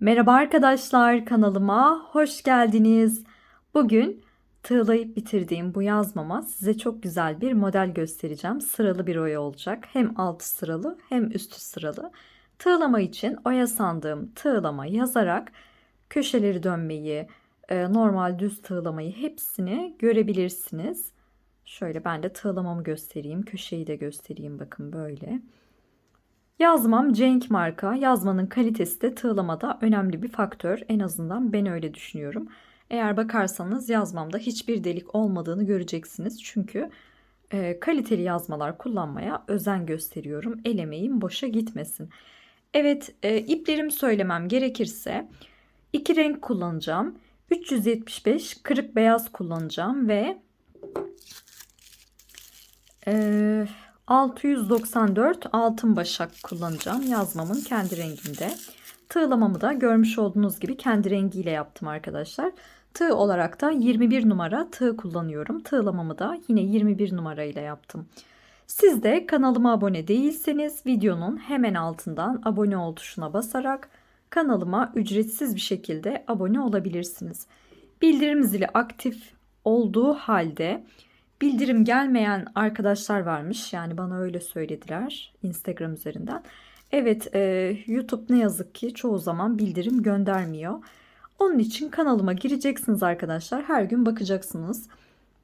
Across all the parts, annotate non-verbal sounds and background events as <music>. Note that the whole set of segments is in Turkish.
Merhaba arkadaşlar kanalıma hoş geldiniz. Bugün tığlayıp bitirdiğim bu yazmama size çok güzel bir model göstereceğim. Sıralı bir oya olacak. Hem altı sıralı hem üstü sıralı. Tığlama için oya sandığım tığlama yazarak köşeleri dönmeyi, e, normal düz tığlamayı hepsini görebilirsiniz. Şöyle ben de tığlamamı göstereyim. Köşeyi de göstereyim bakın böyle. Yazmam Cenk marka. Yazmanın kalitesi de tığlamada önemli bir faktör. En azından ben öyle düşünüyorum. Eğer bakarsanız yazmamda hiçbir delik olmadığını göreceksiniz. Çünkü e, kaliteli yazmalar kullanmaya özen gösteriyorum. El emeğim boşa gitmesin. Evet e, iplerimi söylemem gerekirse iki renk kullanacağım. 375 kırık beyaz kullanacağım ve e, 694 altın başak kullanacağım yazmamın kendi renginde. Tığlamamı da görmüş olduğunuz gibi kendi rengiyle yaptım arkadaşlar. Tığ olarak da 21 numara tığ kullanıyorum. Tığlamamı da yine 21 numara ile yaptım. Siz de kanalıma abone değilseniz videonun hemen altından abone ol tuşuna basarak kanalıma ücretsiz bir şekilde abone olabilirsiniz. Bildirim zili aktif olduğu halde bildirim gelmeyen arkadaşlar varmış. Yani bana öyle söylediler Instagram üzerinden. Evet e, YouTube ne yazık ki çoğu zaman bildirim göndermiyor. Onun için kanalıma gireceksiniz arkadaşlar. Her gün bakacaksınız.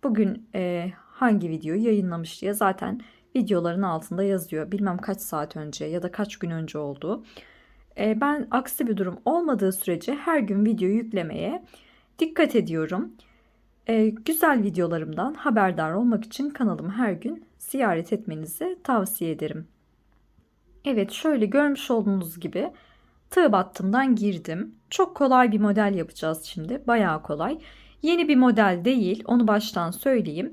Bugün e, hangi videoyu yayınlamış diye zaten videoların altında yazıyor. Bilmem kaç saat önce ya da kaç gün önce oldu. E, ben aksi bir durum olmadığı sürece her gün video yüklemeye dikkat ediyorum. Ee, güzel videolarımdan haberdar olmak için kanalımı her gün ziyaret etmenizi tavsiye ederim. Evet şöyle görmüş olduğunuz gibi tığ battımdan girdim. Çok kolay bir model yapacağız şimdi. Bayağı kolay. Yeni bir model değil onu baştan söyleyeyim.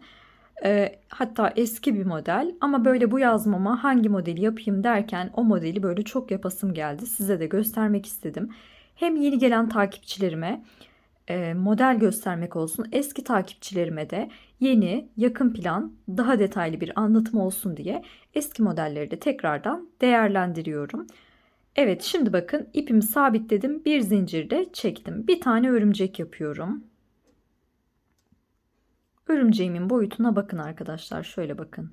Ee, hatta eski bir model ama böyle bu yazmama hangi modeli yapayım derken o modeli böyle çok yapasım geldi. Size de göstermek istedim. Hem yeni gelen takipçilerime e, model göstermek olsun. Eski takipçilerime de yeni, yakın plan, daha detaylı bir anlatım olsun diye eski modelleri de tekrardan değerlendiriyorum. Evet şimdi bakın ipimi sabitledim. Bir zincirde çektim. Bir tane örümcek yapıyorum. Örümceğimin boyutuna bakın arkadaşlar. Şöyle bakın.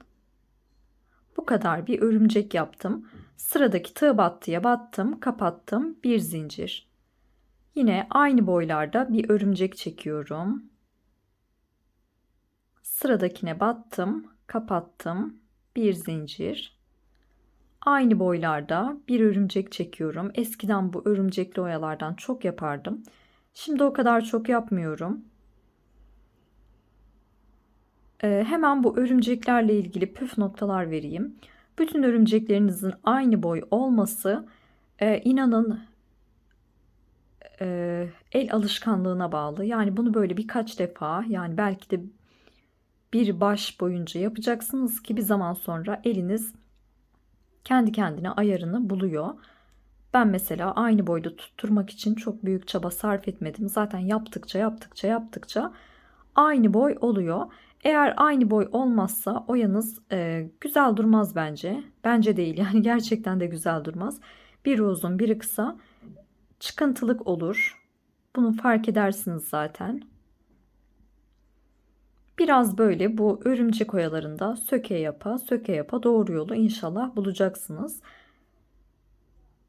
Bu kadar bir örümcek yaptım. Sıradaki tığ battıya battım, kapattım. Bir zincir. Yine aynı boylarda bir örümcek çekiyorum. Sıradakine battım, kapattım. Bir zincir. Aynı boylarda bir örümcek çekiyorum. Eskiden bu örümcekli oyalardan çok yapardım. Şimdi o kadar çok yapmıyorum. Ee, hemen bu örümceklerle ilgili püf noktalar vereyim. Bütün örümceklerinizin aynı boy olması e, inanın e, el alışkanlığına bağlı. Yani bunu böyle birkaç defa yani belki de bir baş boyunca yapacaksınız ki bir zaman sonra eliniz kendi kendine ayarını buluyor. Ben mesela aynı boyda tutturmak için çok büyük çaba sarf etmedim. Zaten yaptıkça yaptıkça yaptıkça aynı boy oluyor. Eğer aynı boy olmazsa oyanız e, güzel durmaz bence. Bence değil yani <laughs> gerçekten de güzel durmaz. Biri uzun biri kısa çıkıntılık olur. Bunu fark edersiniz zaten. Biraz böyle bu örümcek oyalarında söke yapa söke yapa doğru yolu inşallah bulacaksınız.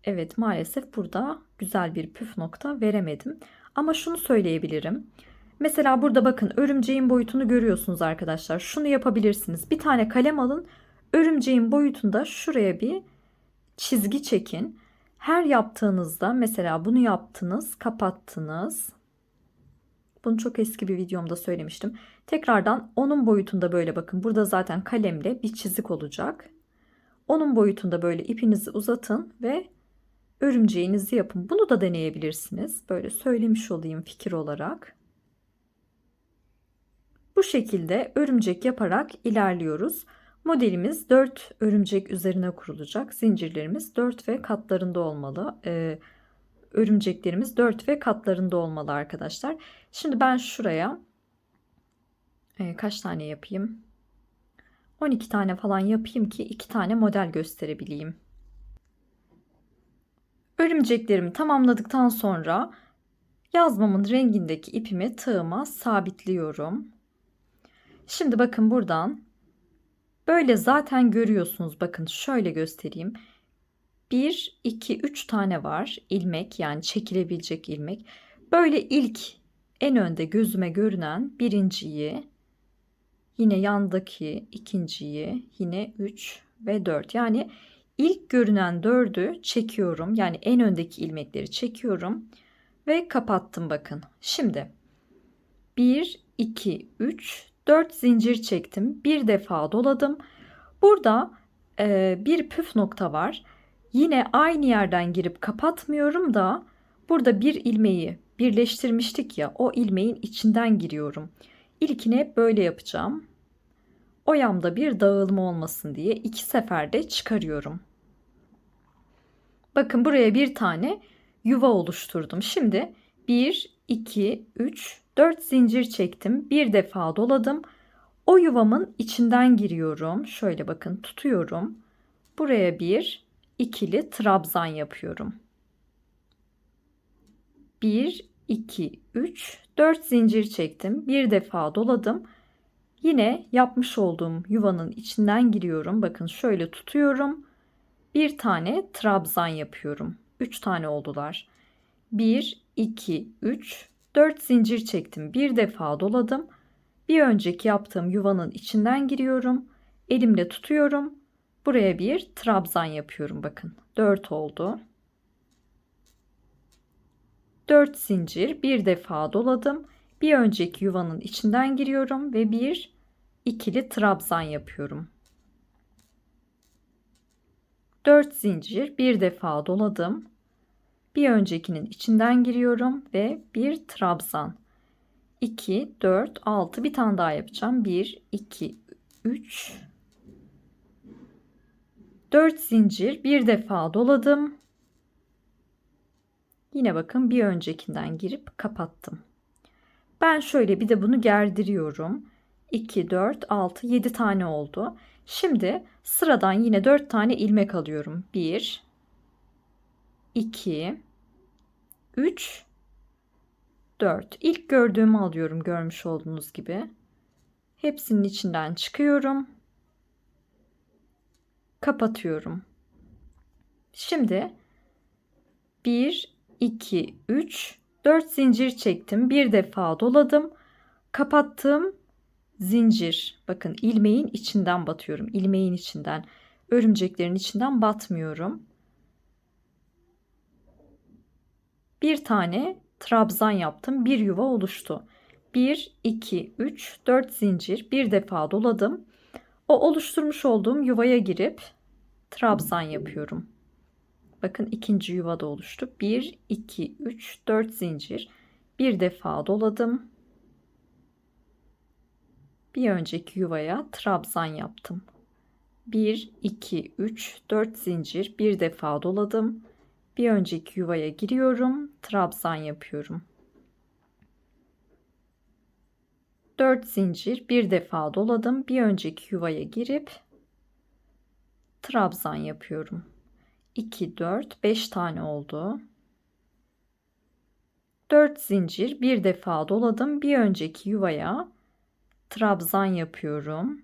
Evet maalesef burada güzel bir püf nokta veremedim. Ama şunu söyleyebilirim. Mesela burada bakın örümceğin boyutunu görüyorsunuz arkadaşlar. Şunu yapabilirsiniz. Bir tane kalem alın. Örümceğin boyutunda şuraya bir çizgi çekin. Her yaptığınızda mesela bunu yaptınız, kapattınız. Bunu çok eski bir videomda söylemiştim. Tekrardan onun boyutunda böyle bakın. Burada zaten kalemle bir çizik olacak. Onun boyutunda böyle ipinizi uzatın ve örümceğinizi yapın. Bunu da deneyebilirsiniz. Böyle söylemiş olayım fikir olarak. Bu şekilde örümcek yaparak ilerliyoruz. Modelimiz 4 örümcek üzerine kurulacak. Zincirlerimiz 4 ve katlarında olmalı. Ee, örümceklerimiz 4 ve katlarında olmalı arkadaşlar. Şimdi ben şuraya e, kaç tane yapayım? 12 tane falan yapayım ki 2 tane model gösterebileyim. Örümceklerimi tamamladıktan sonra yazmamın rengindeki ipimi tığıma sabitliyorum. Şimdi bakın buradan böyle zaten görüyorsunuz. Bakın şöyle göstereyim. 1, 2, 3 tane var ilmek yani çekilebilecek ilmek. Böyle ilk en önde gözüme görünen birinciyi yine yandaki ikinciyi yine 3 ve 4 yani ilk görünen 4'ü çekiyorum yani en öndeki ilmekleri çekiyorum ve kapattım bakın şimdi 1 2 3 4 zincir çektim bir defa doladım burada e, bir püf nokta var yine aynı yerden girip kapatmıyorum da burada bir ilmeği birleştirmiştik ya o ilmeğin içinden giriyorum İlkini hep böyle yapacağım oyamda bir dağılma olmasın diye iki seferde çıkarıyorum. Bakın buraya bir tane yuva oluşturdum. Şimdi 1, 2, 3, 4 zincir çektim. Bir defa doladım. O yuvamın içinden giriyorum. Şöyle bakın tutuyorum. Buraya bir ikili trabzan yapıyorum. 1, 2, 3, 4 zincir çektim. Bir defa doladım. Yine yapmış olduğum yuvanın içinden giriyorum. Bakın şöyle tutuyorum. Bir tane trabzan yapıyorum. 3 tane oldular. 1, 2, 3, 4 zincir çektim. Bir defa doladım. Bir önceki yaptığım yuvanın içinden giriyorum. Elimle tutuyorum. Buraya bir trabzan yapıyorum bakın. 4 oldu. 4 zincir bir defa doladım. Bir önceki yuvanın içinden giriyorum ve bir ikili trabzan yapıyorum. 4 zincir bir defa doladım. Bir öncekinin içinden giriyorum ve bir trabzan. 2, 4, 6 bir tane daha yapacağım. 1, 2, 3, 4 zincir bir defa doladım. Yine bakın bir öncekinden girip kapattım. Ben şöyle bir de bunu gerdiriyorum. 2, 4, 6, 7 tane oldu. Şimdi sıradan yine 4 tane ilmek alıyorum. 1, 2, 3, 4. İlk gördüğümü alıyorum görmüş olduğunuz gibi. Hepsinin içinden çıkıyorum. Kapatıyorum. Şimdi 1, 2, 3, 4 zincir çektim. Bir defa doladım. Kapattım. Zincir. Bakın ilmeğin içinden batıyorum. İlmeğin içinden. Örümceklerin içinden batmıyorum. Bir tane trabzan yaptım. Bir yuva oluştu. 1, 2, 3, 4 zincir. Bir defa doladım. O oluşturmuş olduğum yuvaya girip trabzan yapıyorum. Bakın ikinci yuva da oluştu. 1, 2, 3, 4 zincir. Bir defa doladım. Bir önceki yuvaya trabzan yaptım. 1, 2, 3, 4 zincir. Bir defa doladım. Bir önceki yuvaya giriyorum. Trabzan yapıyorum. 4 zincir bir defa doladım. Bir önceki yuvaya girip trabzan yapıyorum. 2, 4, 5 tane oldu. 4 zincir bir defa doladım. Bir önceki yuvaya trabzan yapıyorum.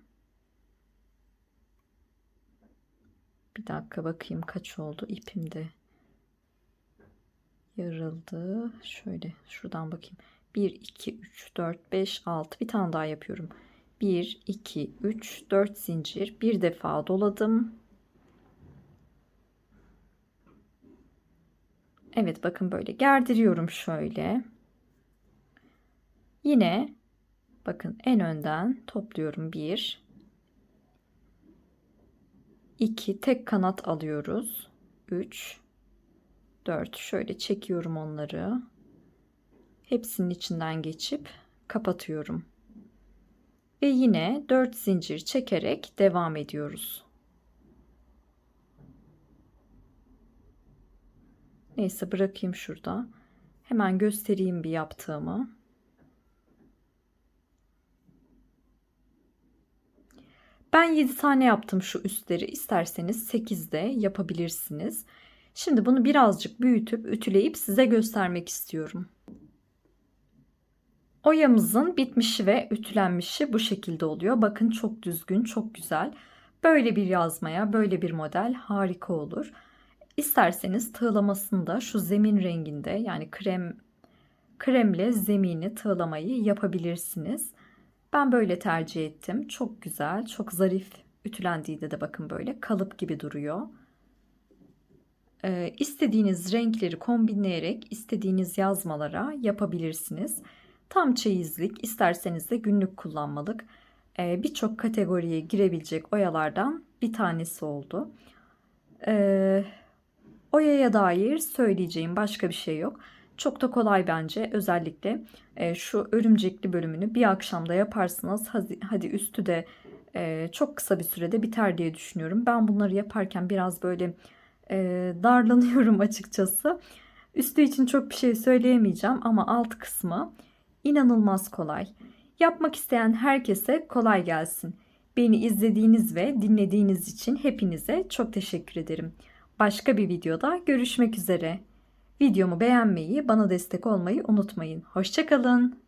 Bir dakika bakayım kaç oldu ipimde. Yarıldı. Şöyle şuradan bakayım. 1, 2, 3, 4, 5, 6 bir tane daha yapıyorum. 1, 2, 3, 4 zincir bir defa doladım. Evet bakın böyle gerdiriyorum şöyle. Yine bakın en önden topluyorum 1 2 tek kanat alıyoruz. 3 4 şöyle çekiyorum onları. Hepsinin içinden geçip kapatıyorum. Ve yine 4 zincir çekerek devam ediyoruz. Neyse bırakayım şurada. Hemen göstereyim bir yaptığımı. Ben 7 tane yaptım şu üstleri. İsterseniz 8 de yapabilirsiniz. Şimdi bunu birazcık büyütüp ütüleyip size göstermek istiyorum. Oyamızın bitmişi ve ütülenmişi bu şekilde oluyor. Bakın çok düzgün, çok güzel. Böyle bir yazmaya, böyle bir model harika olur. İsterseniz tığlamasını da şu zemin renginde yani krem kremle zemini tığlamayı yapabilirsiniz. Ben böyle tercih ettim. Çok güzel, çok zarif ütülendiğinde de bakın böyle kalıp gibi duruyor. Ee, istediğiniz renkleri kombinleyerek istediğiniz yazmalara yapabilirsiniz. Tam çeyizlik, isterseniz de günlük kullanmalık e, birçok kategoriye girebilecek oyalardan bir tanesi oldu. E, oyaya dair söyleyeceğim başka bir şey yok. Çok da kolay bence. Özellikle e, şu örümcekli bölümünü bir akşamda yaparsınız. Hadi, hadi üstü de e, çok kısa bir sürede biter diye düşünüyorum. Ben bunları yaparken biraz böyle e, darlanıyorum <laughs> açıkçası. Üstü için çok bir şey söyleyemeyeceğim ama alt kısmı inanılmaz kolay. Yapmak isteyen herkese kolay gelsin. Beni izlediğiniz ve dinlediğiniz için hepinize çok teşekkür ederim. Başka bir videoda görüşmek üzere. Videomu beğenmeyi, bana destek olmayı unutmayın. Hoşçakalın.